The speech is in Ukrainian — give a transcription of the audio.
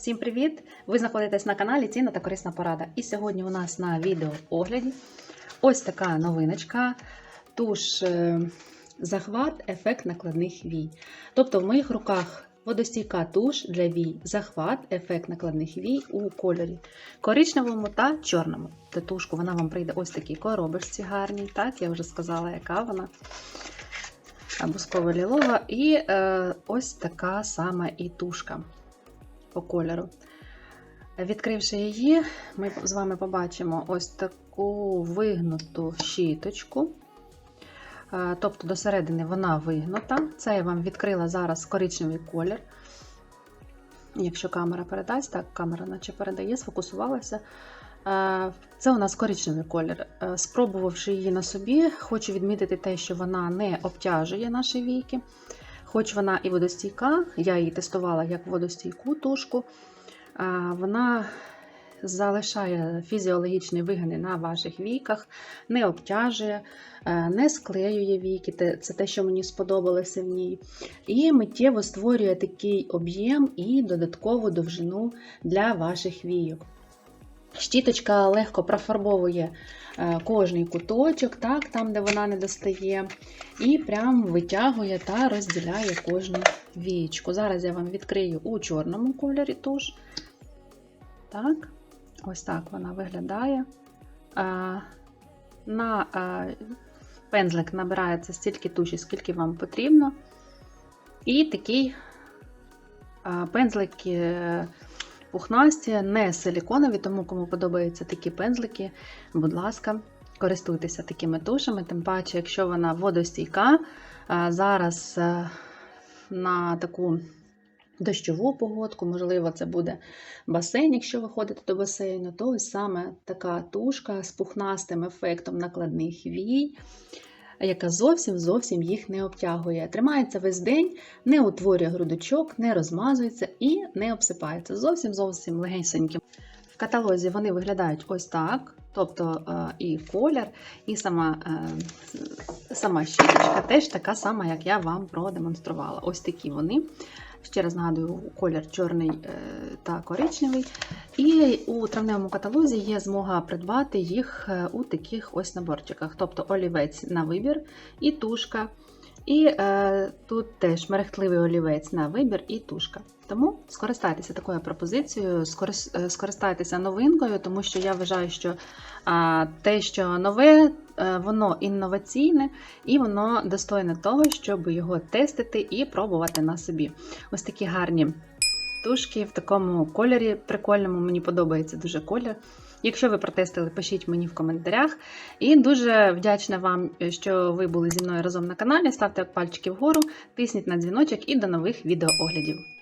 Всім привіт! Ви знаходитесь на каналі Цінна та корисна порада. І сьогодні у нас на відео огляді ось така новиночка. Туш е, захват, ефект накладних вій. Тобто в моїх руках водостійка туш для вій, захват, ефект накладних вій у кольорі коричневому та чорному. Татушку вона вам прийде ось такій коробочці гарній. Так, я вже сказала, яка вона. Бусково лілова. І е, ось така сама і тушка по кольору. Відкривши її, ми з вами побачимо ось таку вигнуту щіточку. Е, Тобто до середини вона вигнута. Це я вам відкрила зараз коричневий колір. Якщо камера передасть, так, камера наче передає, сфокусувалася. Е, Це у нас коричневий колір. Е, Спробувавши її на собі, хочу відмітити те, що вона не обтяжує наші війки. Хоч вона і водостійка, я її тестувала як водостійку тушку, вона залишає фізіологічні вигини на ваших війках, не обтяжує, не склеює віки, це те, що мені сподобалося в ній. І миттєво створює такий об'єм і додаткову довжину для ваших війок. Щіточка легко профарбовує кожний куточок, так, там, де вона не достає, і прям витягує та розділяє кожну вієчку. Зараз я вам відкрию у чорному кольорі туш. Так, ось так вона виглядає. На пензлик набирається стільки туші, скільки вам потрібно. І такий пензлик пухнасті, не силіконові, тому кому подобаються такі пензлики, будь ласка, користуйтеся такими тушами, тим паче, якщо вона водостійка, зараз на таку дощову погодку, можливо, це буде басейн, якщо ви ходите до басейну, то саме така тушка з пухнастим ефектом накладних вій. Яка зовсім зовсім їх не обтягує. Тримається весь день, не утворює грудочок, не розмазується і не обсипається. Зовсім зовсім легеньким. Каталозі вони виглядають ось так. Тобто і колір, і сама сама щіточка теж така сама, як я вам продемонструвала. Ось такі вони. Ще раз нагадую, колір чорний та коричневий. І у травневому каталозі є змога придбати їх у таких ось наборчиках. Тобто олівець на вибір і тушка. І е, тут теж мерехтливий олівець на вибір і тушка. Тому скористайтеся такою пропозицією, скористайтеся новинкою, тому що я вважаю, що те, що нове, воно інноваційне і воно достойне того, щоб його тестити і пробувати на собі. Ось такі гарні тушки в такому кольорі прикольному, мені подобається дуже колір. Якщо ви протестили, пишіть мені в коментарях. І дуже вдячна вам, що ви були зі мною разом на каналі. Ставте пальчики вгору, тисніть на дзвіночок і до нових відеооглядів.